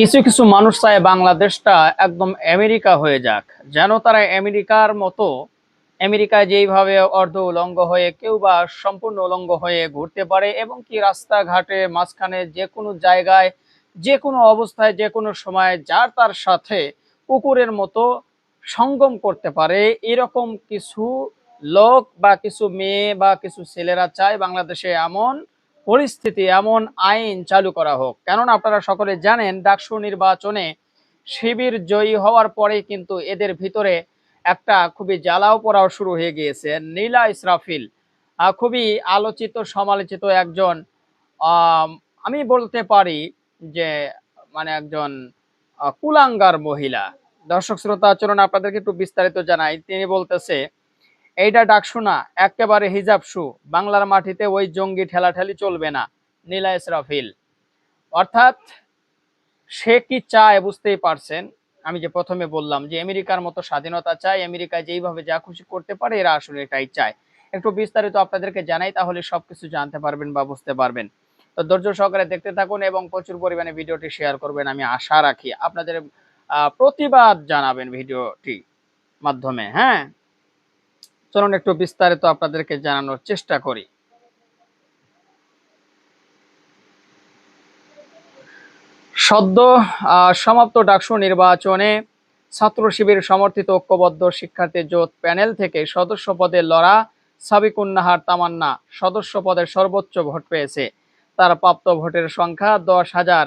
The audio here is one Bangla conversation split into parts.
কিছু কিছু মানুষ চায় বাংলাদেশটা একদম আমেরিকা হয়ে যাক। যেন তারা আমেরিকার মতো আমেরিকায় যেইভাবে অর্ধ উলঙ্গ হয়ে কেউ বা সম্পূর্ণ উলঙ্গ হয়ে ঘুরতে পারে এবং কি রাস্তাঘাটে মাঝখানে যে কোনো জায়গায় যে কোনো অবস্থায় যে কোনো সময় যার তার সাথে কুকুরের মতো সঙ্গম করতে পারে, এরকম কিছু লোক বা কিছু মেয়ে বা কিছু ছেলেরা চায় বাংলাদেশে এমন পরিস্থিতি এমন আইন চালু করা হোক। কেননা আপনারা সকলে জানেন, ডাকসু নির্বাচনে শিবির জয়ী হওয়ার পরে কিন্তু এদের ভিতরে একটা খুবই জ্বালাও পড়াও শুরু হয়ে গিয়েছে। নীলা ইসরাফিল খুবই আলোচিত, সমালোচিত একজন, আমি বলতে পারি যে মানে একজন কুলাঙ্গার মহিলা। দর্শক শ্রোতা, চলুন আপনাদেরকে একটু বিস্তারিত জানাই। তিনি বলতেছে এইটা ডাকসু না একেবারে হিজাব শু। বাংলার মাটিতে ওই জঙ্গি ঠেলাঠেলি চলবে না, নীলা ইসরাফিল অর্থাৎ, সে কি চায় বুঝতেই পারছেন? আমি যে প্রথমে বললাম যে আমেরিকার মতো স্বাধীনতা চায় আমেরিকা যেইভাবে যা খুশি করতে পারে, এরা আসলে এটাই চায়। একটু বিস্তারিত আপনাদেরকে জানাই, তাহলে সবকিছু জানতে পারবেন বা বুঝতে পারবেন। তো ধৈর্য সহকারে দেখতে থাকুন এবং প্রচুর পরিমাণে ভিডিওটি শেয়ার করবেন, আমি আশা রাখি। আপনাদের প্রতিবাদ জানাবেন ভিডিওটি মাধ্যমে হ্যাঁ? চলুন একটু বিস্তারিত আপনাদেরকে জানানোর চেষ্টা করি। সদ্য সমাপ্ত ডাকসু নির্বাচনে ছাত্র শিবির সমর্থিত ঐক্যবদ্ধ শিক্ষার্থী জোট প্যানেল থেকে সদস্য পদে লড়া সাবিকুন্নাহার তামান্না সদস্য পদের সর্বোচ্চ ভোট পেয়েছে। তার প্রাপ্ত ভোটের সংখ্যা দশ হাজার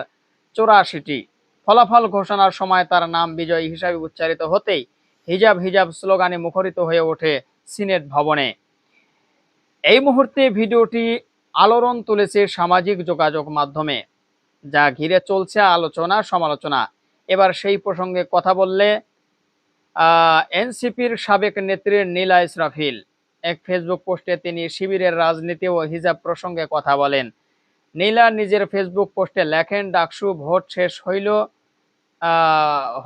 চৌরাশিটি। ফলাফল ঘোষণার সময় তার নাম বিজয়ী হিসাবে উচ্চারিত হতেই হিজাব হিজাব স্লোগানে মুখরিত হয়ে ওঠে সিনেট ভবনে। এই মুহূর্তে ভিডিওটি আলোড়ন তুলেছে সামাজিক যোগাযোগ মাধ্যমে, যা ঘিরে চলছে আলোচনা সমালোচনা। এবার সেই প্রসঙ্গে কথা বললে এনসিপির সাবেক নেত্রী নীলা ইসরাফিল। এক ফেসবুক পোস্টে তিনি শিবিরের রাজনীতি ও হিজাব প্রসঙ্গে কথা বলেন। নীলা নিজের ফেসবুক পোস্টে লেখেন, ডাকসু, ভোট শেষ হইল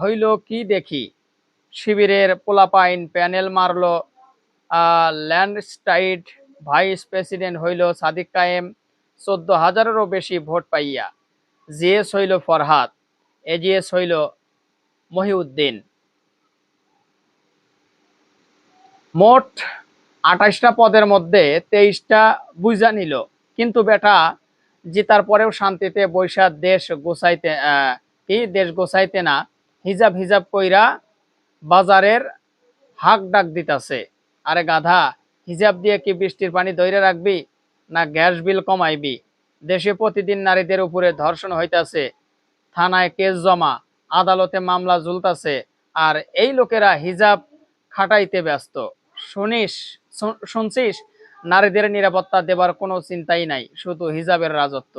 হইল কি দেখি? শিবিরের পোলাপাইন প্যানেল মারলো ল্যান্ডস্টাইড ভাইস প্রেসিডেন্ট হইল সাদিক কায়েম, চোদ্দ হাজারেরও বেশি ভোট পাইয়া। জিএস হইল ফরহাদ, এজিএস হইল মহিউদ্দিন। মোট আঠাশটা পদের মধ্যে তেইশটা বুঝা নিল। কিন্তু বেটা, জিতার পরেও শান্তিতে বৈশা দেশ গোছাইতে কি? দেশ গোছাইতে না, হিজাব হিজাব কইরা বাজারের হাক ডাক দিতাছে। আরে গাধা, হিজাব দিয়ে কি বৃষ্টির পানি ধরে রাখবি, না গ্যাস বিল কমাইবি? দেশে প্রতিদিন নারীদের উপরে ধর্ষণ হইতাছে, থানায় কেস জমা, আদালতে মামলা ঝুলতাছে, আর এই লোকেরা হিজাব খাটাইতে ব্যস্ত। শুনিস শুনছিস? নারীদের নিরাপত্তা দেবার কোনো চিন্তাই নাই, শুধু হিজাবের রাজত্ব।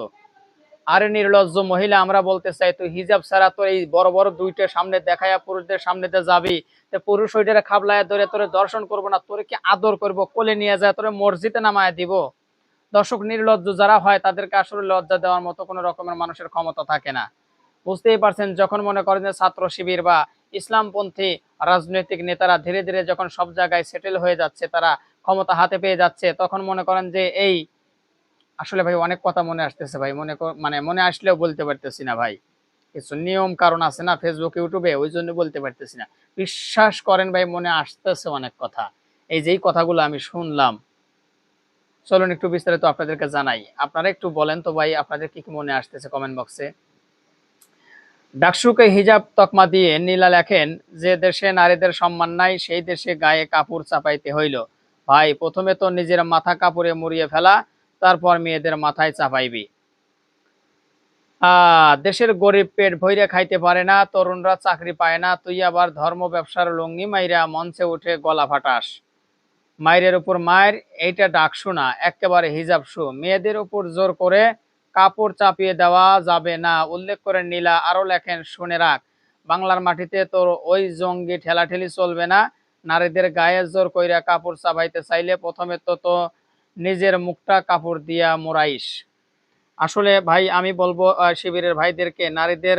আরে নির্লজ্জ মহিলা, আমরা বলতে চাই, তুই হিজাব ছাড়া তোর এই বড় বড় দুইটা সামনে দেখায়া পুরুষদের সামনেতে যাবি। তো পুরুষ ওইটারে খাবলায় ধরে তোরে দর্শন করব না, তোরে কি আদর করব? কোলে নিয়ে যায়, তোরে মসজিদে নামায় দিব? দর্শক, নির্লজ্জ যারা হয়, তাদেরকে আসলে লজ্জা দেওয়ার মতো কোনো রকমের মানুষের ক্ষমতা থাকে না। বুঝতেই পারছেন, যখন মনে করেন যে ছাত্র শিবির বা ইসলামপন্থী রাজনৈতিক নেতারা ধীরে ধীরে যখন সব জায়গায় সেটেল হয়ে যাচ্ছে, তারা ক্ষমতা হাতে পেয়ে যাচ্ছে, তখন মনে করেন যে এই আসলে ভাই অনেক কথা মনে আসতেছে ভাই। মনে মানে মনে আসলেও বলতে পারতেছি না ভাই। কিছু নিয়ম কারণ আছে না ফেসবুক ইউটিউবে ওই জন্য বলতে পারতেছি না। বিশ্বাস করেন ভাই, মনে আসতেছে অনেক কথা। এই যেই কথাগুলো আমি শুনলাম, চলুন একটু বিস্তারিত আপনাদেরকে জানাই। আপনারা একটু বলেন তো ভাই, আপনাদের কি কি মনে আসতেছে কমেন্ট বক্সে ডাকসুকে হিজাব তকমা দিয়ে নীলা লেখেন, যে দেশে নারীদের সম্মান নাই, সেই দেশে গায়ে কাপড় চাপাইতে হইল। ভাই, প্রথমে তো নিজের মাথা কাপড়ে মুড়িয়ে ফেলা তারপর মেয়েদের মাথায় চাপাইবি। দেশের গরিব পেট ভৈরে খাইতে পারে না, তরুণরা চাকরি পায় না, তুই আবার ধর্ম ব্যবসার লঙ্গি মাইরা মঞ্চে উঠে গলা ফাটাস। মায়ের উপর মায়ের এইটা ডাকসু না একেবারে হিজাব শু। মেয়েদের উপর জোর করে কাপড় চাপিয়ে দেওয়া যাবে না, উল্লেখ করে নীলা আরও লেখেন, শুনে রাখ, বাংলার মাটিতে তোর ওই জঙ্গি ঠেলাঠেলি চলবে না, নারীদের গায়ে জোর কইরা কাপড় চাপাইতে চাইলে প্রথমে তো তো নিজের মুখটা কাপড় দিয়া মোড়াইস আসলে ভাই, আমি বলব শিবিরের ভাইদেরকে, নারীদের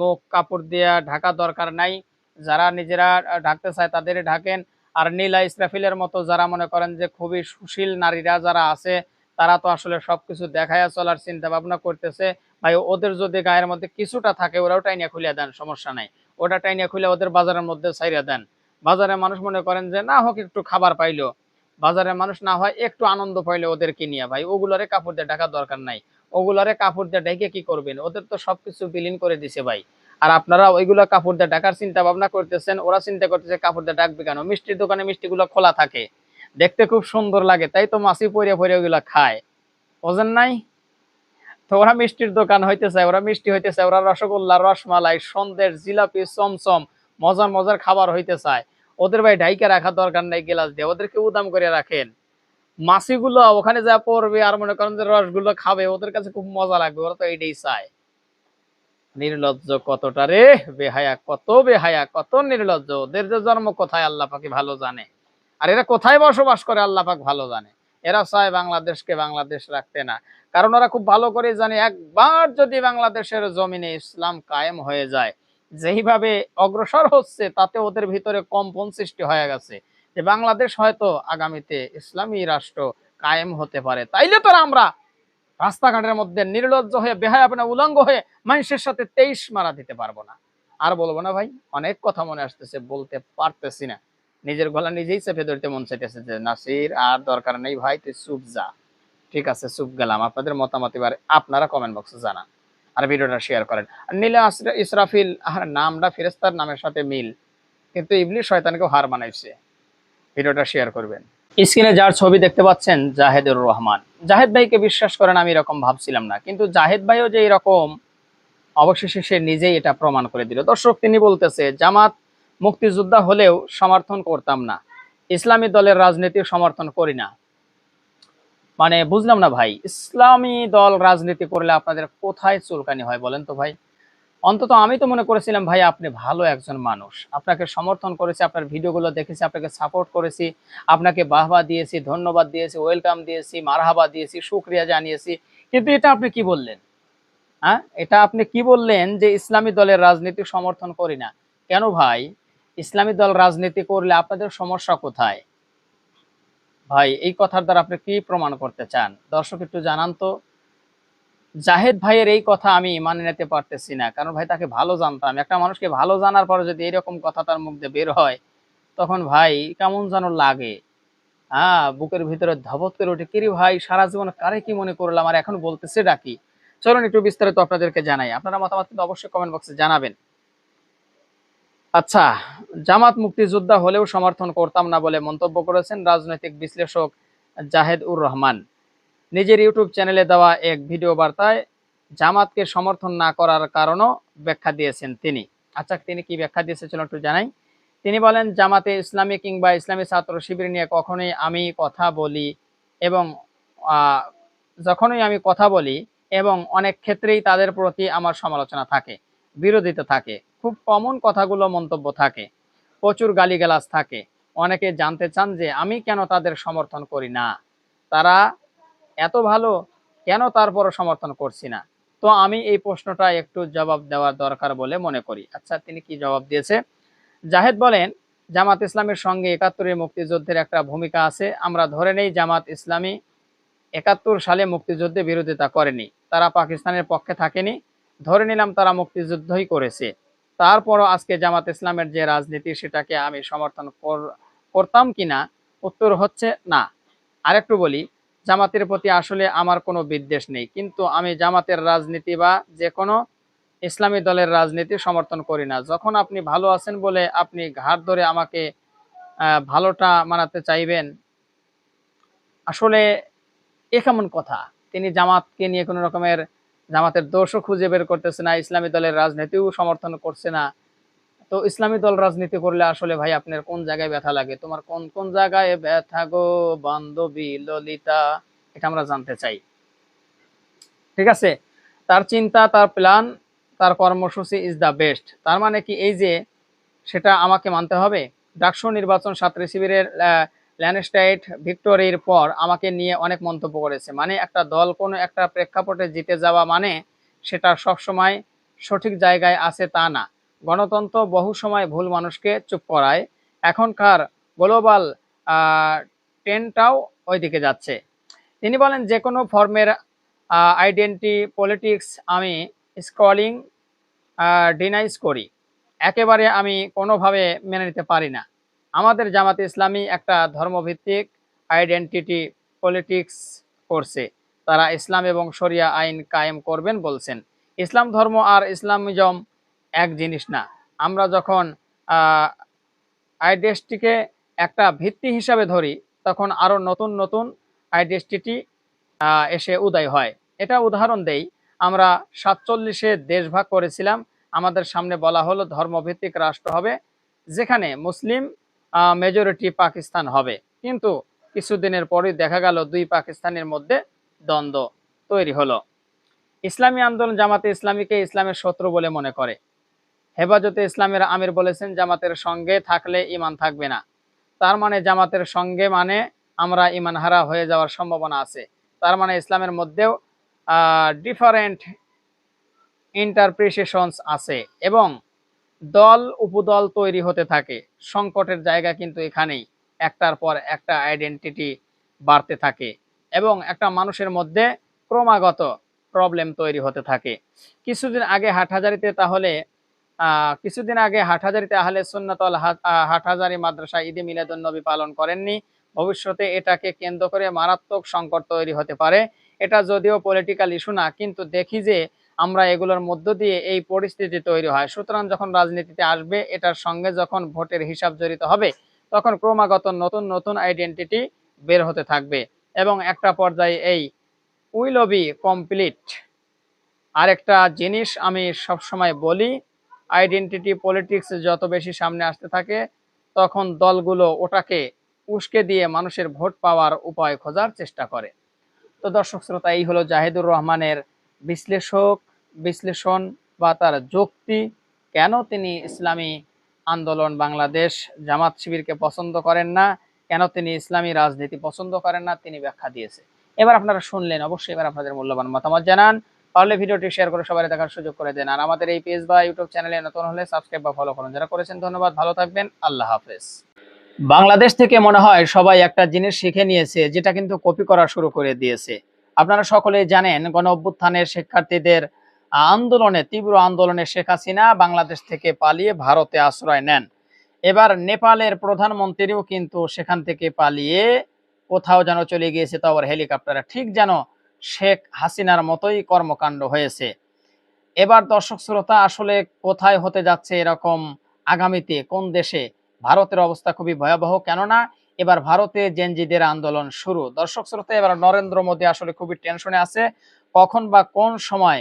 মুখ কাপড় দিয়া ঢাকা দরকার নাই। যারা নিজেরা ঢাকতে চায় তাদের ঢাকেন। আর নীলা ইসরাফিলের মতো যারা মনে করেন যে খুবই সুশীল নারীরা যারা আছে, তারা তো আসলে সবকিছু দেখায়া চলার চিন্তা ভাবনা করতেছে। ভাই, ওদের যদি গায়ের মধ্যে কিছুটা থাকে, ওরাও টাইনিয়া খুলে দেন, সমস্যা নাই। ওটা টাইনিয়া খুলে ওদের বাজারের মধ্যে ছাইরা দেন। বাজারে মানুষ মনে করেন যে, না হোক, একটু খাবার পাইলো। বাজারের মানুষ না হয় একটু আনন্দ পাইলো ওদেরকে নিয়ে ভাই। ওগুলারে কাপড় দিয়ে ঢাকার দরকার নাই। ওগুলারে কাপড় দিয়ে ঢেকে কি করবেন? ওদের তো সবকিছু বিলীন করে দিছে ভাই। আর আপনারা ওইগুলো কাপড় দিয়ে ঢাকার চিন্তা ভাবনা করতেছেন, ওরা চিন্তা করতেছে কাপড় দিয়ে ডাকবে কেন? মিষ্টির দোকানে মিষ্টিগুলো খোলা থাকে। দেখতে খুব সুন্দর লাগে, তাই তো মাছি পরে পরে ওইগুলো খায়। বোঝেন নাই? তো ওরা মিষ্টির দোকান হইতে চায় ওরা মিষ্টি হইতে চায় ওরা রসগোল্লা, রসমালাই, সন্দেশ, জিলাপি, চমচম, মজার মজার খাবার হইতে চায়। ওদের ভাই ডাইকে রাখার দরকার নাই, গেলাস দিয়ে। ওদেরকে উদাম করে রাখেন। মাছিগুলো ওখানে যা পড়বে আর মনে করেন যে রসগুলো খাবে, ওদের কাছে খুব মজা লাগবে, ওরা তো এইটাই চায়। নির্লজ্জ কতটা রে, বেহায়া কত বেহায়া কত নির্লজ্জ। ওদের যে জন্ম কোথায়, আল্লাহ পাকে ভালো জানে। আর এরা কোথায় বসবাস করে, আল্লাহ পাক ভালো জানে। এরা চায় বাংলাদেশকে বাংলাদেশ রাখতে না। কারণ ওরা খুব ভালো করে জানে, একবার যদি বাংলাদেশের জমিনে ইসলাম কায়েম হয়ে যায় যেইভাবে অগ্রসর হচ্ছে, তাতে ওদের ভিতরে কম্পন সৃষ্টি হয়ে গেছে যে বাংলাদেশ হয়তো আগামীতে ইসলামী রাষ্ট্র কায়েম হতে পারে। তাইলে তো আমরা রাস্তাঘাটের মধ্যে নির্লজ্জ হয়ে বেহায় আপনার উলঙ্গ হয়ে মানুষের সাথে তেইশ মারা দিতে পারব না। আর বলব না ভাই, অনেক কথা মনে আসতেছে, বলতে পারতেছি না। নিজের গলা নিজেই চেপে ধরতে মন চাইতেছে যে, নাসির, আর দরকার নেই ভাই, তুই চুপ যা। ঠিক আছে, চুপ গেলাম। আপনাদের মতামত এবার আপনারা কমেন্ট বক্সে জানান। আর ভিডিওটা শেয়ার করেন। আর নীলা ইসরাফিল, আর নামটা ফেরেস্তার নামের সাথে মিল। কিন্তু ইবলিশ শয়তানকে হার বানাইছে ভিডিওটা শেয়ার করবেন। স্ক্রিনে যার ছবি দেখতে পাচ্ছেন, জাহেদুর রহমান। জাহেদ ভাইকে বিশ্বাস করেন, আমি এরকম ভাবছিলাম না। কিন্তু জাহেদ ভাইও যে এরকম, অবশেষে সে নিজেই এটা প্রমাণ করে দিল। দর্শক, তিনি বলতেছে, জামাত মুক্তিযোদ্ধা হলেও সমর্থন করতাম না। ইসলামী দলের রাজনীতি সমর্থন করি না। মানে বুঝলাম না ভাই, ইসলামী দল রাজনীতি করলে আপনাদের কোথায় চুলকানি হয় বলেন তো ভাই? অন্তত আমি তো মনে করেছিলাম ভাই আপনি ভালো একজন মানুষ। আপনাকে সমর্থন করেছি, আপনার ভিডিওগুলো দেখেছি, আপনাকে সাপোর্ট করেছি, আপনাকে বাহবা দিয়েছি, ধন্যবাদ দিয়েছি ওয়েলকাম দিয়েছি, মারহাবা দিয়েছি, শুক্রিয়া জানিয়েছি। কিন্তু এটা আপনি কি বললেন? হ্যাঁ? এটা আপনি কি বললেন যে ইসলামী দলের রাজনীতি সমর্থন করি না? কেন ভাই? ইসলামী দল রাজনীতি করলে আপনাদের সমস্যা কোথায়? ভাই, এই কথার দ্বারা আপনি কি প্রমাণ করতে চান? দর্শক, একটু জানান তো। জাহেদ ভাইয়ের এই কথা আমি মানে নিতে পারতেছি না, কারণ ভাই তাকে ভালো জানতাম। একটা মানুষকে ভালো জানার পরে যদি এরকম কথা তার মুখ দিয়ে বের হয়, তখন ভাই কেমন যেন লাগে। হ্যাঁ বুকের ভিতরে ধবত করে ওঠে কিরে ভাই, সারা জীবন কারে কি মনে করলাম? আর এখন বলতেছে ডাকি চলুন একটু বিস্তারিত আপনাদেরকে জানাই। আপনারা মতামত কিন্তু অবশ্যই কমেন্ট বক্সে জানাবেন। আচ্ছা জামাত মুক্তিযোদ্ধা হলেও সমর্থন করতাম না বলে মন্তব্য করেছেন রাজনৈতিক বিশ্লেষক জাহেদ উর রহমান। নিজের ইউটিউব চ্যানেলে দেওয়া এক ভিডিও বার্তায় জামাতকে সমর্থন না করার কারণও ব্যাখ্যা দিয়েছেন তিনি। আচ্ছা তিনি কি ব্যাখ্যা দিয়েছে চলুন একটু জানাই। তিনি বলেন, জামাতে ইসলামী কিংবা ইসলামী ছাত্র শিবির নিয়ে কখনোই আমি কথা বলি এবং যখনই আমি কথা বলি এবং অনেক ক্ষেত্রেই তাদের প্রতি আমার সমালোচনা থাকে। বিরোধিতা থাকে। খুব কমন কথাগুলো মন্তব্য থাকে। প্রচুর গালিগালাজ থাকে। অনেকে জানতে চান যে, আমি কেন তাদের সমর্থন করি না? তারা এত ভালো, কেন তারপরও সমর্থন করছি না? তো আমি এই প্রশ্নটা একটু জবাব দেওয়ার দরকার বলে মনে করি। আচ্ছা তিনি কি জবাব দিয়েছে? জাহেদ বলেন, জামাত ইসলামের সঙ্গে একাত্তরের মুক্তিযুদ্ধের একটা ভূমিকা আছে। আমরা ধরে নেই জামাত ইসলামী একাত্তর সালে মুক্তিযুদ্ধে বিরোধিতা করেনি। তারা পাকিস্তানের পক্ষে থাকেনি। ধরে নিলাম তারা মুক্তিযুদ্ধই করেছে। তারপরও আজকে জামাত ইসলামের যে রাজনীতি, সেটাকে আমি সমর্থন কর- করতাম কিনা? উত্তর হচ্ছে না। আরেকটু বলি, জামাতের প্রতি আসলে আমার কোনো বিদ্বেষ নেই। কিন্তু আমি জামাতের রাজনীতি বা যে কোনো ইসলামী দলের রাজনীতি সমর্থন করি না। যখন আপনি ভালো আছেন বলে আপনি ঘাট ধরে আমাকে ভালোটা মানাতে চাইবেন, আসলে এ কেমন কথা? তিনি জামাতকে নিয়ে কোনো রকমের জামাতের দোষও খুঁজে বের করতেছে না, ইসলামী দলের রাজনীতিও সমর্থন করছে না। তো ইসলামী দল রাজনীতি করলে আসলে ভাই আপনার কোন জায়গায় ব্যথা লাগে? তোমার কোন কোন জায়গায় ব্যথা গো বান্ধবী ললিতা? এটা আমরা জানতে চাই। ঠিক আছে? তার চিন্তা, তার প্ল্যান, তার কর্মসূচি ইজ দ্য বেস্ট তার মানে কি এই যে সেটা আমাকে মানতে হবে? ডাকসু নির্বাচন ছাত্র শিবিরের আহ, ল্যান্ডস্লাইড ভিক্টোরির পর আমাকে নিয়ে অনেক মন্তব্য করেছে। মানে একটা দল কোনো একটা প্রেক্ষাপটে জিতে যাওয়া মানে সেটা সবসময় সঠিক জায়গায় আছে তা না। গণতন্ত্র বহু সময় ভুল মানুষকে চুপ করায়। এখনকার গ্লোবাল ট্রেন্ডটাও ওইদিকে যাচ্ছে। তিনি বলেন যে কোনো ফর্মের আইডেন্টি পলিটিক্স আমি স্ক্রলিং ডিনাইজ করি। একেবারে আমি কোনোভাবে মেনে নিতে পারি না। আমাদের জামাতে ইসলামী একটা ধর্মভিত্তিক আইডেন্টিটি পলিটিক্স করছে। তারা ইসলাম এবং শরিয়া আইন কায়েম করবেন বলছেন। ইসলাম ধর্ম আর ইসলামিজম এক জিনিস না। আমরা যখন আইডেন্টিটিকে একটা ভিত্তি হিসাবে ধরি, তখন আরও নতুন নতুন আইডেন্টিটি এসে উদয় হয়। এটা উদাহরণ দেই, আমরা সাতচল্লিশে দেশভাগ করেছিলাম। আমাদের সামনে বলা হলো ধর্মভিত্তিক রাষ্ট্র হবে, যেখানে মুসলিম মেজরিটি পাকিস্তান হবে। কিন্তু কিছুদিনের পরই দেখা গেল দুই পাকিস্তানের মধ্যে দ্বন্দ্ব তৈরি হলো। ইসলামী আন্দোলন জামাতে ইসলামীকে ইসলামের শত্রু বলে মনে করে। হেফাজতে ইসলামের আমির বলেছেন, জামাতের সঙ্গে থাকলে ইমান থাকবে না। তার মানে জামাতের সঙ্গে মানে আমরা ইমান হারা হয়ে যাওয়ার সম্ভাবনা আছে। তার মানে ইসলামের মধ্যেও ডিফারেন্ট ইন্টারপ্রিসেশনস আছে এবং দল, উপদল তৈরি হতে থাকে। সংকটের জায়গা কিন্তু এখানেই। একটার পর একটা আইডেন্টিটি বাড়তে থাকে এবং একটা মানুষের মধ্যে ক্রমাগত প্রবলেম তৈরি হতে থাকে। কিছুদিন আগে হাটহাজারিতে তাহলে কিছুদিন আগে হাটহাজারিতে আহলে সুন্নাতল হাটহাজারি মাদ্রাসা ঈদে মিলাদুন নবী পালন করেননি। ভবিষ্যতে এটাকে কেন্দ্র করে মারাত্মক সংকট তৈরি হতে পারে। এটা যদিও পলিটিক্যাল ইস্যু না, কিন্তু দেখি যে আমরা এগুলোর মধ্য দিয়ে এই পরিস্থিতি তৈরি হয়। সুতরাং যখন রাজনীতিতে আসবে, এটার সঙ্গে যখন ভোটের হিসাব জড়িত হবে, তখন ক্রমাগত নতুন নতুন আইডেন্টিটি বের হতে থাকবে এবং একটা পর্যায়ে এই উইল বি কমপ্লিট আরেকটা জিনিস আমি সবসময় বলি আইডেন্টিটি পলিটিক্স যত বেশি সামনে আসতে থাকে, তখন দলগুলো ওটাকে উস্কে দিয়ে মানুষের ভোট পাওয়ার উপায় খোঁজার চেষ্টা করে। তো দর্শক শ্রোতা, এই হলো জাহিদুর রহমানের বিশ্লেষক বিশ্লেষণ বা তার যুক্তি কেন তিনি ইসলামী আন্দোলন বাংলাদেশ জামাত শিবিরকে পছন্দ করেন না? কেন তিনি ইসলামী রাজনীতি পছন্দ করেন না? তিনি ব্যাখ্যা দিয়েছে। এবার আপনারা শুনলেন, অবশ্যই এবার আপনাদের মূল্যবান মতামত জানান। পারলে ভিডিওটি শেয়ার করে সবাই দেখার সুযোগ করে দেন। আর আমাদের এই পেজ বা ইউটিউব চ্যানেলে নতুন হলে সাবস্ক্রাইব বা ফলো করুন। যারা করেছেন, ধন্যবাদ। ভালো থাকবেন। আল্লাহ হাফেজ। বাংলাদেশ থেকে মনে হয় সবাই একটা জিনিস শিখে নিয়েছে, যেটা কিন্তু কপি করা শুরু করে দিয়েছে। আপনারা সকলেই জানেন গণ অভ্যুত্থানের শিক্ষার্থীদের আন্দোলনে, তীব্র আন্দোলনে শেখ হাসিনা বাংলাদেশ থেকে পালিয়ে ভারতে আশ্রয় নেন। এবার নেপালের প্রধানমন্ত্রীও কিন্তু সেখান থেকে পালিয়ে কোথাও যেন চলে গিয়েছে তো আবার হেলিকপ্টারে। ঠিক যেন শেখ হাসিনার মতোই কর্মকাণ্ড হয়েছে। এবার দর্শক শ্রোতা, আসলে কোথায় হতে যাচ্ছে এরকম আগামীতে? কোন দেশে? ভারতের অবস্থা খুবই ভয়াবহ, কেননা এবার ভারতে জেনজিদের আন্দোলন শুরু। দর্শক শ্রোতা, এবার নরেন্দ্র মোদী আসলে খুবই টেনশনে আছে, কখন বা কোন সময়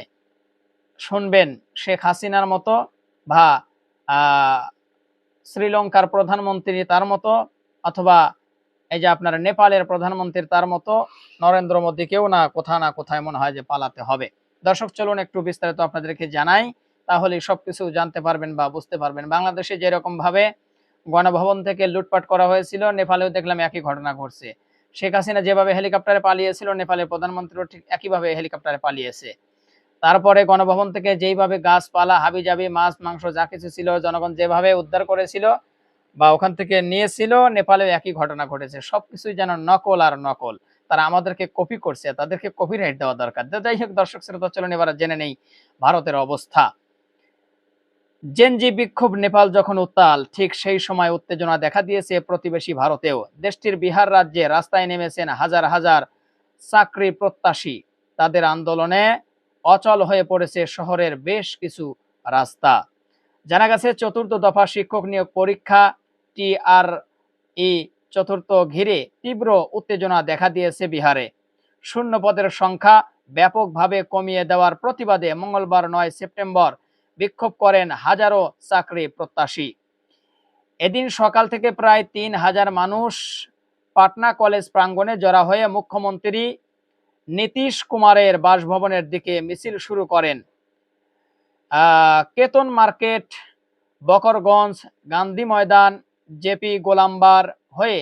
শুনবেন শেখ হাসিনার মতো বা শ্রীলঙ্কার প্রধানমন্ত্রী তার মতো অথবা এই যে আপনার নেপালের প্রধানমন্ত্রীর তার মতো নরেন্দ্র মোদীকেও না কোথাও না কোথায় মনে হয় যে পালাতে হবে। দর্শক, চলুন একটু বিস্তারিত আপনাদেরকে জানাই। তাহলে সবকিছু জানতে পারবেন বা বুঝতে পারবেন। বাংলাদেশে যেরকম ভাবে গণভবন থেকে লুটপাট করা হয়েছিল, নেপালেও দেখলাম একই ঘটনা ঘটছে। শেখ হাসিনা যেভাবে হেলিকপ্টারে পালিয়েছিল, নেপালের প্রধানমন্ত্রীও ঠিক একইভাবে হেলিকপ্টারে পালিয়েছে। তারপরে গণভবন থেকে যেইভাবে গাছপালা হাবি জাবি মাছ, মাংস যা কিছু ছিল জনগণ যেভাবে উদ্ধার করেছিল বা ওখান থেকে নিয়েছিল, নেপালেও একই ঘটনা ঘটেছে। সবকিছুই যেন নকল আর নকল। তারা আমাদেরকে কপি করছে, তাদেরকে কপি রাইট দেওয়া দরকার। যাই হোক, দর্শক শ্রোতা, চলুন এবার জেনে নেই ভারতের অবস্থা। জেনজি বিক্ষোভ নেপাল যখন উত্তাল, ঠিক সেই সময় উত্তেজনা দেখা দিয়েছে প্রতিবেশী ভারতেও। দেশটির বিহার রাজ্যে রাস্তায় নেমেছেন হাজার হাজার চাকরি প্রত্যাশী। তাদের আন্দোলনে অচল হয়ে পড়েছে শহরের বেশ কিছু রাস্তা। জানা গেছে, চতুর্থ দফা শিক্ষক নিয়োগ পরীক্ষা, টি আর ই চতুর্থ ঘিরে তীব্র উত্তেজনা দেখা দিয়েছে বিহারে। শূন্য পদের সংখ্যা ব্যাপকভাবে কমিয়ে দেওয়ার প্রতিবাদে মঙ্গলবার নয় সেপ্টেম্বর বিক্ষোভ করেন হাজারো চাকরি প্রত্যাশী। এদিন সকাল থেকে প্রায় তিন হাজার মানুষ পাটনা কলেজ প্রাঙ্গণে জড়া হয়ে মুখ্যমন্ত্রী নীতিশ কুমারের বাসভবনের দিকে মিছিল শুরু করেন। কেতন মার্কেট, বকরগঞ্জ, গান্ধী ময়দান, জেপি গোলাম্বার হয়ে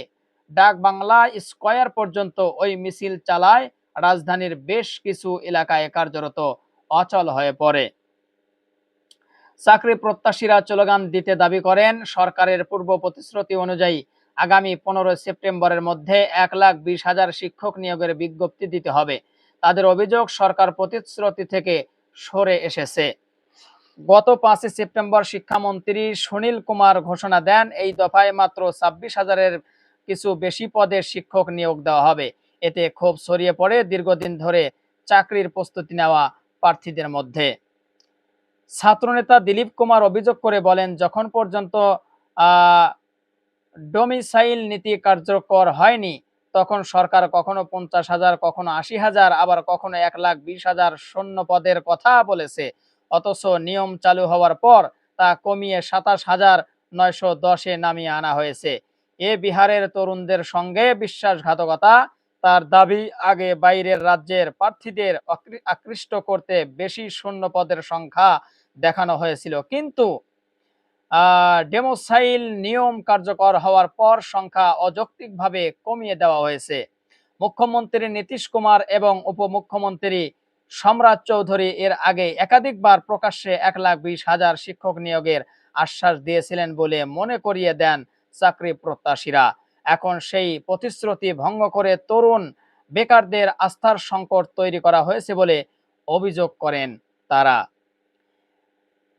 ডাক বাংলা স্কয়ার পর্যন্ত ওই মিছিল চালায়। রাজধানীর বেশ কিছু এলাকায় কার্যরত অচল হয়ে পড়ে। চাকরি প্রত্যাশীরা স্লোগান দিতে দাবি করেন। সরকারের পূর্ব প্রতিশ্রুতি অনুযায়ী আগামী পনেরো সেপ্টেম্বরের মধ্যে এক লাখ বিশ হাজার শিক্ষক নিয়োগের বিজ্ঞপ্তি দিতে হবে। তাদের অভিযোগ সরকার প্রতিশ্রুতি থেকে সরে এসেছে। গত পাঁচই সেপ্টেম্বর শিক্ষামন্ত্রী সুনীল কুমার ঘোষণা দেন, এই দফায় মাত্র ছাব্বিশ হাজারের কিছু বেশি পদে শিক্ষক নিয়োগ দেওয়া হবে। এতে ক্ষোভ ছড়িয়ে পড়ে দীর্ঘদিন ধরে চাকরির প্রস্তুতি নেওয়া প্রার্থীদের মধ্যে। ছাত্রনেতা দিলীপ কুমার অভিযোগ করে বলেন, যখন পর্যন্ত ডোমিসাইল নীতি কার্যকর হয়নি। তখন সরকার কখনো পঞ্চাশ হাজার, কখনো আশি হাজার, আবার কখনো এক লাখ বিশ হাজার শূন্য পদের কথা বলেছে। অথচ নিয়ম চালু হওয়ার পর তা কমিয়ে সাতাশ হাজার নয়শো দশে নামিয়ে আনা হয়েছে। এ বিহারের তরুণদের সঙ্গে বিশ্বাসঘাতকতা, তার দাবি আগে বাইরের রাজ্যের প্রার্থীদের আকৃ- আকৃষ্ট করতে বেশি শূন্য পদের সংখ্যা দেখানো হয়েছিল। কিন্তু ডেমোসাইল নিয়ম কার্যকর হওয়ার পর সংখ্যা অযৌক্তিকভাবে কমিয়ে দেওয়া হয়েছে। মুখ্যমন্ত্রী নীতিশ কুমার এবং উপমুখ্যমন্ত্রী সম্রাট চৌধুরী এর আগে একাধিকবার প্রকাশ্যে এক লাখ বিশ হাজার শিক্ষক নিয়োগের আশ্বাস দিয়েছিলেন বলে মনে করিয়ে দেন চাকরি প্রত্যাশীরা। এখন সেই প্রতিশ্রুতি ভঙ্গ করে তরুণ বেকারদের আস্থার সংকট তৈরি করা হয়েছে বলে অভিযোগ করেন তারা।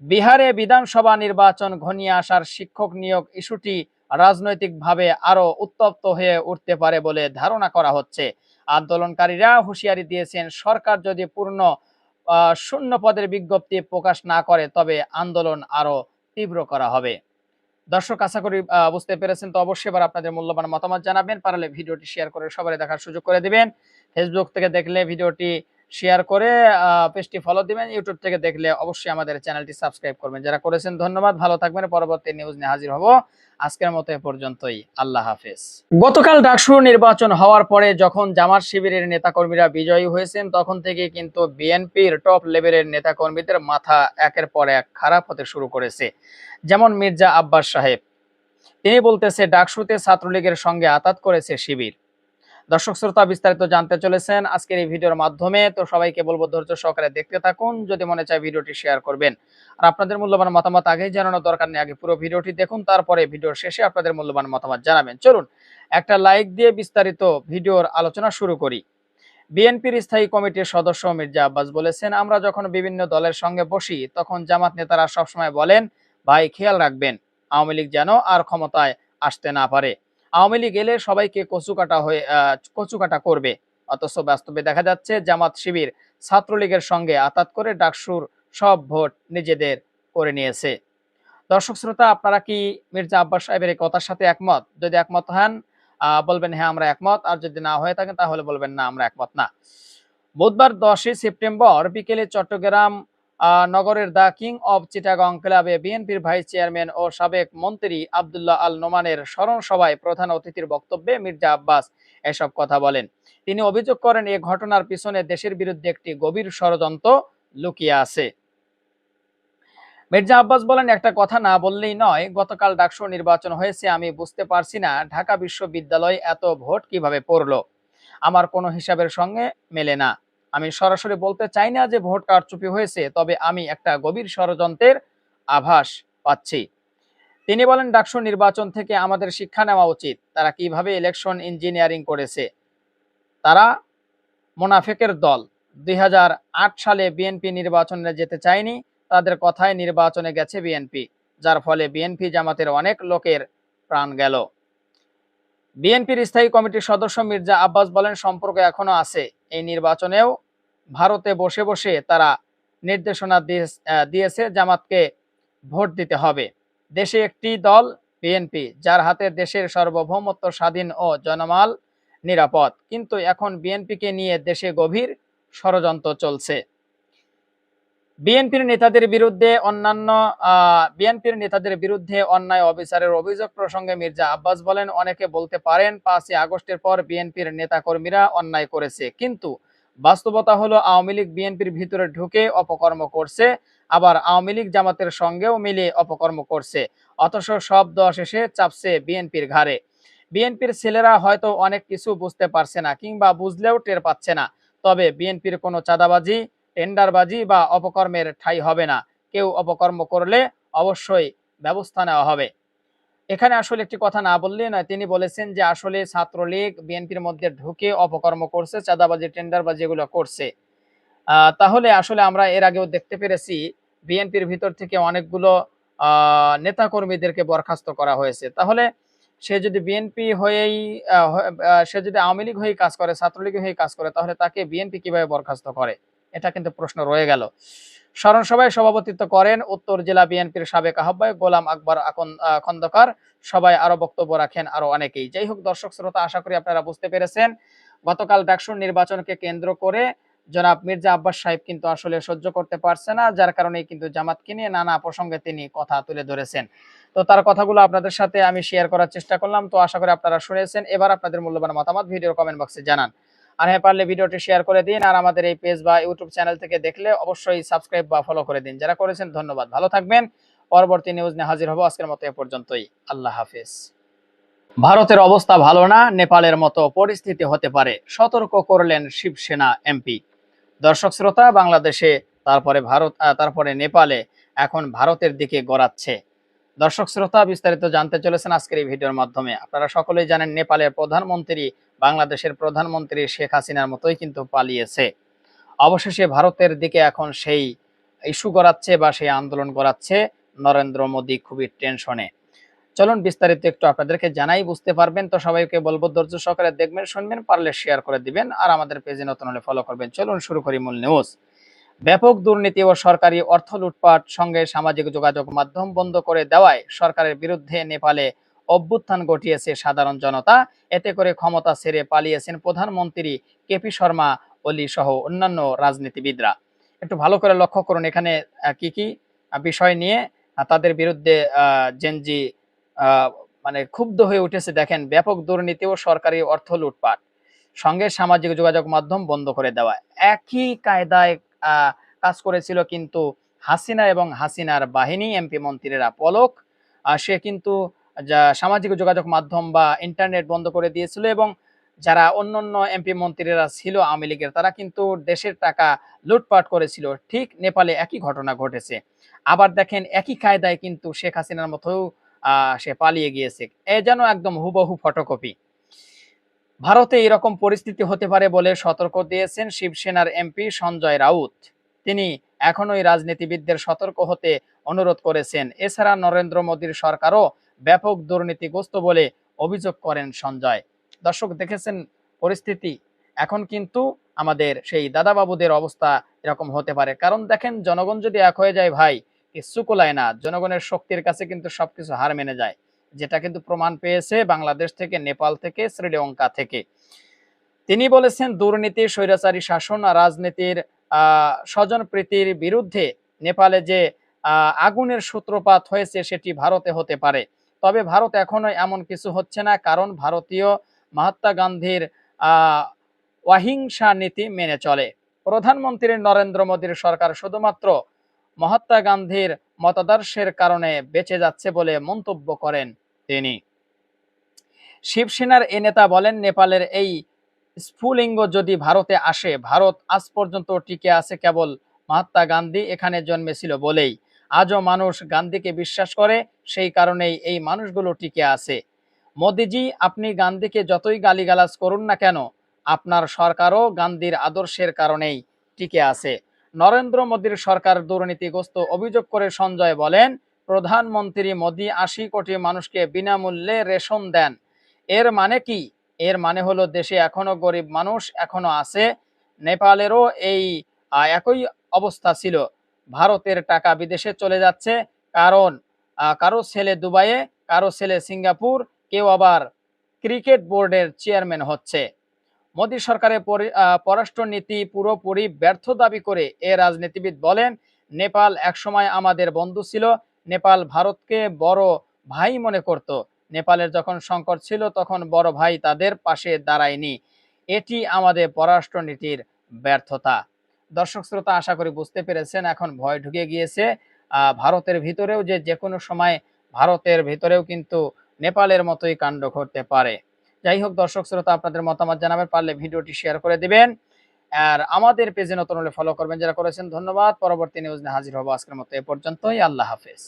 বিহারে বিধানসভা নির্বাচন ঘনিয়ে আসার শিক্ষক নিয়োগ ইস্যুটি রাজনৈতিকভাবে আরও উত্তপ্ত হয়ে উঠতে পারে বলে ধারণা করা হচ্ছে। আন্দোলনকারীরা হুঁশিয়ারি দিয়েছেন, সরকার যদি পূর্ণ শূন্য পদের বিজ্ঞপ্তি প্রকাশ না করে, তবে আন্দোলন আরও তীব্র করা হবে। দর্শক, আশা করি বুঝতে পেরেছেন। তো অবশ্যই এবার আপনাদের মূল্যবান মতামত জানাবেন। পারলে ভিডিওটি শেয়ার করে সবাই দেখার সুযোগ করে দিবেন। ফেসবুক থেকে দেখলে ভিডিওটি শেয়ার করে পেজটি ফলো দিবেন। ইউটিউব থেকে দেখলে অবশ্যই আমাদের চ্যানেলটি সাবস্ক্রাইব করবেন। যারা করেছেন, ধন্যবাদ। ভালো থাকবেন। পরবর্তী নিউজ নিয়ে হাজির হব। আজকের মতো এ পর্যন্তই। আল্লাহ হাফেজ। গতকাল ডাকসু নির্বাচন হওয়ার পরে যখন জামাত শিবিরের নেতাকর্মীরা বিজয়ী হয়েছেন, তখন থেকে কিন্তু বিএনপির টপ লেভেলের নেতাকর্মীদের মাথা একের পর এক খারাপ হতে শুরু করেছে। যেমন মির্জা আব্বাস সাহেব। তিনি বলতেছে, ডাকসুতে ছাত্রলীগের সঙ্গে আতাত করেছে শিবির। দর্শক শ্রোতা বিস্তারিত জানতে চলেছেন আজকের এই ভিডিওর মাধ্যমে। তো সবাইকে বলব ধৈর্য সহকারে দেখতে থাকুন। যদি মনে চায় ভিডিওটি শেয়ার করবেন। আর আপনাদের মূল্যবান মতামত আগেই জানানোর দরকার নেই। আগে পুরো ভিডিওটি দেখুন, তারপরে ভিডিওর শেষে আপনাদের মূল্যবান মতামত জানাবেন। চলুন, একটা লাইক দিয়ে বিস্তারিত ভিডিওর আলোচনা শুরু করি। বিএনপির স্থায়ী কমিটির সদস্য মির্জা আব্বাস বলেছেন, আমরা যখন বিভিন্ন দলের সঙ্গে বসি, তখন জামাত নেতারা সবসময় বলেন, ভাই, খেয়াল রাখবেন, আওয়ামী লীগ যেন আর ক্ষমতায় আসতে না পারে আওয়ামী লীগ এলে সবাইকে কচুকাটা হয়ে কচুকাটা করবে। অথচ বাস্তবে দেখা যাচ্ছে জামাত শিবির ছাত্রলীগের সঙ্গে আতাত করে ডাকসুর সব ভোট নিজেদের করে নিয়েছে। দর্শক শ্রোতা, আপনারা কি মির্জা আব্বাস সাহেবের এই কথার সাথে একমত? যদি একমত হন বলবেন হ্যাঁ আমরা একমত। আর যদি না হয়ে থাকেন, তাহলে বলবেন, না, আমরা একমত না। বুধবার দশই সেপ্টেম্বর বিকেলে চট্টগ্রাম নগরের দ্য কিং অব চিটাগং ক্লাবে বিএনপির ভাইস চেয়ারম্যান ও সাবেক মন্ত্রী আবদুল্লাহ আল নোমানের স্মরণ সভায় প্রধান অতিথির বক্তব্যে মির্জা আব্বাস এসব কথা বলেন। তিনি অভিযোগ করেন, এ ঘটনার পিছনে দেশের বিরুদ্ধে একটি গভীর ষড়যন্ত্র লুকিয়ে আছে। মির্জা আব্বাস বলেন, একটা কথা না বললেই নয়, গতকাল ডাকসু নির্বাচন হয়েছে, আমি বুঝতে পারছি না, ঢাকা বিশ্ববিদ্যালয় এত ভোট কীভাবে পড়ল? আমার কোনো হিসাবের সঙ্গে মেলে না। আমি সরাসরি বলতে চাই না যে ভোট কারচুপি হয়েছে, তবে আমি একটা গভীর ষড়যন্ত্রের আভাস পাচ্ছি। তিনি বলেন, ডাকসু নির্বাচন থেকে আমাদের শিক্ষা নেওয়া উচিত। তারা কীভাবে ইলেকশন ইঞ্জিনিয়ারিং করেছে? তারা মোনাফেকের দল। দুই হাজার আট সালে বিএনপি নির্বাচনে যেতে চায়নি, তাদের কথায় নির্বাচনে গেছে বিএনপি, যার ফলে বিএনপি জামাতের অনেক লোকের প্রাণ গেল। বিএনপির স্থায়ী কমিটির সদস্য মির্জা আব্বাস বলেন, সম্পর্ক এখনও আছে। এই নির্বাচনেও ভারতে বসে বসে তারা নির্দেশনা দিয়েছে জামাতকে ভোট দিতে হবে। দেশে একটি দল, বিএনপি, যার হাতে দেশের সার্বভৌমত্ব স্বাধীন ও জনমাল নিরাপদ। কিন্তু এখন বিএনপিকে নিয়ে দেশে গভীর ষড়যন্ত্র চলছে। বিএনপির নেতাদের বিরুদ্ধে অন্যান্য বিএনপির নেতাদের বিরুদ্ধে অন্যায় অবিচারের অভিযোগ প্রসঙ্গে মির্জা আব্বাস বলেন, অনেকে বলতে পারেন পাঁচই আগস্টের পর বিএনপির নেতাকর্মীরা অন্যায় করেছে। কিন্তু বাস্তবতা হলো আওয়ামী লীগ বিএনপির ভিতরে ঢুকে অপকর্ম করছে, আবার আওয়ামী লীগ জামাতের সঙ্গেও মিলে অপকর্ম করছে। অথচ সব দশ এসে চাপছে বিএনপির ঘাড়ে। বিএনপির ছেলেরা হয়তো অনেক কিছু বুঝতে পারছে না কিংবা বুঝলেও টের পাচ্ছে না। তবে বিএনপির কোনো চাঁদাবাজি টেন্ডারবাজি বা অপকর্মের ঠাঁই হবে না। কেউ অপকর্ম করলে অবশ্যই ব্যবস্থা নেওয়া হবে। এখানে আসলে একটি কথা না বললে নয়, তিনি বলেছেন যে আসলে ছাত্রলীগ বিএনপির মধ্যে ঢুকে অপকর্ম করছে, চাঁদাবাজি, টেন্ডারবাজি এগুলো করছে। তাহলে আসলে আমরা এর আগেও দেখতে পেরেছি, বিএনপির ভিতর থেকে অনেকগুলো নেতাকর্মীদেরকে বরখাস্ত করা হয়েছে। তাহলে সে যদি বিএনপি হয়েই হয়- সে যদি আওয়ামী লীগ হয়ে কাজ করে, ছাত্রলীগ হয়ে কাজ করে, তাহলে তাকে বিএনপি কীভাবে বরখাস্ত করে? এটা কিন্তু প্রশ্ন রয়ে গেল। স্মরণ সভায় সভাপতিত্ব করেন উত্তর জেলা বিএনপির সাবেক আহ্বায়ক গোলাম আকবর খন্দকার। সবাই আরও বক্তব্য রাখেন আরও অনেকেই। যাই হোক, দর্শক শ্রোতা, আশা করি আপনারা বুঝতে পেরেছেন। গতকাল ডাকসুর নির্বাচনকে কেন্দ্র করে জনাব মির্জা আব্বাস সাহেব কিন্তু আসলে সহ্য করতে পারছে না, যার কারণে কিন্তু জামাতকে নিয়ে নানা প্রসঙ্গে তিনি কথা তুলে ধরেছেন। তো তার কথাগুলো আপনাদের সাথে আমি শেয়ার করার চেষ্টা করলাম। তো আশা করি আপনারা শুনেছেন। এবার আপনাদের মূল্যবান মতামত ভিডিওর কমেন্ট বক্সে জানান। আর হ্যাঁ পারলে ভিডিওটি শেয়ার করে দিন আর আমাদের এই পেজ বা ইউটিউব চ্যানেল থেকে দেখলে অবশ্যই সাবস্ক্রাইব বা ফলো করে দিন। যারা করেছেন, ধন্যবাদ। ভালো থাকবেন। পরবর্তী নিউজ নিয়ে হাজির হব আজকের মতো এ পর্যন্তই। আল্লাহ হাফিজ। ভারতের অবস্থা ভালো না, নেপালের মতো পরিস্থিতি হতে পারে। সতর্ক করলেন শিবসেনা এমপি। দর্শক শ্রোতা, বাংলাদেশে তারপরে ভারত তারপরে নেপালে এখন ভারতের দিকে গড়াচ্ছে। দর্শক শ্রোতা, বিস্তারিত জানতে চলেছেন আজকের এই ভিডিওর মাধ্যমে। আপনারা সকলেই জানেন, নেপালের প্রধানমন্ত্রী বাংলাদেশের প্রধানমন্ত্রী শেখ হাসিনার মতোই কিন্তু পালিয়েছে। অবশেষে ভারতের দিকে এখন সেই ইস্যু করাচ্ছে বা সেই আন্দোলন গড়াচ্ছে নরেন্দ্র মোদী খুবই টেনশনে। চলুন বিস্তারিত একটু আপনাদেরকে জানাই, বুঝতে পারবেন তো সবাইকে বলব ধৈর্য সহকারে দেখবেন, শুনবেন, পারলে শেয়ার করে দিবেন আর আমাদের পেজে নতুন হলে ফলো করবেন। চলুন শুরু করি মূল নিউজ ব্যাপক দুর্নীতি ও সরকারি অর্থ লুটপাট সঙ্গে সামাজিক যোগাযোগ মাধ্যম বন্ধ করে দেওয়ায় সরকারের বিরুদ্ধে নেপালে অভ্যুত্থান ঘটিয়েছে সাধারণ জনতা। এতে করে ক্ষমতা ছেড়ে পালিয়েছেন প্রধানমন্ত্রী কেপি শর্মা, অলি সহ অন্যান্য রাজনীতিবিদরা। একটু ভালো করে লক্ষ্য করুন এখানে কি কি বিষয় নিয়ে। তাদের বিরুদ্ধে জেনজি মানে ক্ষুব্ধ হয়ে উঠেছে। দেখেন, ব্যাপক দুর্নীতি ও সরকারি অর্থ লুটপাট। সঙ্গে সামাজিক যোগাযোগ মাধ্যম বন্ধ করে দেওয়া। একই কায়দায় কাজ করেছিল কিন্তু হাসিনা এবং হাসিনার বাহিনী, এমপি মন্ত্রীরা। পলক সে কিন্তু যা সামাজিক যোগাযোগ মাধ্যম বা ইন্টারনেট বন্ধ করে দিয়েছিল এবং যারা অন্যান্য এমপি মন্ত্রীরা ছিল আওয়ামী লীগের, তারা কিন্তু দেশের টাকা লুটপাট করেছিল। ঠিক নেপালে একই ঘটনা ঘটেছে। আবার দেখেন একই কায়দায় কিন্তু শেখ হাসিনার মতো সে পালিয়ে গিয়েছে। এ যেন একদম হুবহু ফটোকপি। ভারতে এরকম পরিস্থিতি হতে পারে বলে সতর্ক দিয়েছেন শিবসেনার এমপি সঞ্জয় রাউত। তিনি এখনোই রাজনীতিবিদদের সতর্ক হতে অনুরোধ করেছেন। এছাড়া নরেন্দ্র মোদীর সরকারও ব্যাপক দুর্নীতিগ্রস্ত বলে অভিযোগ করেন সঞ্জয়। দর্শক, দেখেছেন পরিস্থিতি? এখন কিন্তু আমাদের সেই দাদাবাবুদের অবস্থা এরকম হতে পারে। কারণ দেখেন, জনগণ যদি এক হয়ে যায়, ভাই, কিচ্ছু কোলায় না। জনগণের শক্তির কাছে কিন্তু সবকিছু হার মেনে যায়। যেটা কিন্তু প্রমাণ পেয়েছে বাংলাদেশ থেকে, নেপাল থেকে, শ্রীলঙ্কা থেকে। তিনি বলেছেন, দুর্নীতি, স্বৈরাচারী শাসন আর রাজনীতির স্বজন প্রীতির বিরুদ্ধে নেপালে যে আগুনের সূত্রপাত হয়েছে, সেটি ভারতে হতে পারে। তবে ভারত এখনও এমন কিছু হচ্ছে না, কারণ ভারতীয় মহাত্মা গান্ধীর অহিংসা নীতি মেনে চলে। প্রধানমন্ত্রী নরেন্দ্র মোদীর সরকার শুধুমাত্র মহাত্মা গান্ধীর মতাদর্শের কারণে বেঁচে যাচ্ছে বলে মন্তব্য করেন তিনি। শিবসেনার এ নেতা বলেন, নেপালের এই স্ফুলিঙ্গ যদি ভারতে আসে, ভারত আজ পর্যন্ত টিকে আছে কেবল মহাত্মা গান্ধী এখানে জন্মেছিল বলেই। আজও মানুষ গান্ধীকে বিশ্বাস করে, সেই কারণেই এই মানুষগুলো টিকে আছে। মোদিজি, আপনি গান্ধীকে যতই গালিগালাজ করুন না কেন, আপনার সরকারও গান্ধীর আদর্শের কারণেই টিকে আছে। নরেন্দ্র মোদীর সরকার দুর্নীতিগ্রস্ত অভিযোগ করে সঞ্জয় বলেন, প্রধানমন্ত্রী মোদী আশি কোটি মানুষকে বিনামূল্যে রেশন দেন। এর মানে কি? এর মানে হলো দেশে এখনও গরিব মানুষ এখনও আছে। নেপালেরও এই একই অবস্থা ছিল। ভারতের টাকা বিদেশে চলে যাচ্ছে। কারণ কারও ছেলে দুবাইয়ে কারও ছেলে সিঙ্গাপুর কেউ আবার ক্রিকেট বোর্ডের চেয়ারম্যান হচ্ছে। মোদী সরকারের পরি- আহ, পররাষ্ট্র নীতি পুরোপুরি ব্যর্থ দাবি করে এ রাজনীতিবিদ বলেন নেপাল একসময় আমাদের বন্ধু ছিল নেপাল ভারতকে বড় ভাই মনে করত। নেপালের যখন সংকট ছিল তখন বড় ভাই তাদের পাশে দাঁড়ায়নি। এটি আমাদের পররাষ্ট্রনীতির ব্যর্থতা। দর্শক শ্রোতা আশা করি বুঝতে পেরেছেন, এখন ভয় ঢুকে গিয়েছে। ভারতের ভিতরেও যে যে কোনো সময় ভারতের ভিতরেও কিন্তু নেপালের মতোই কাণ্ড ঘটতে পারে। যাই হোক, দর্শক শ্রোতা, আপনাদের মতামত জানাবেন, পারলে ভিডিওটি শেয়ার করে দিবেন। আর আমাদের পেজে নতুন হলে ফলো করবেন যারা করেছেন, ধন্যবাদ। পরবর্তী নিউজ নিয়ে হাজির হব আজকের মতো এ পর্যন্তই। আল্লাহ হাফেজ।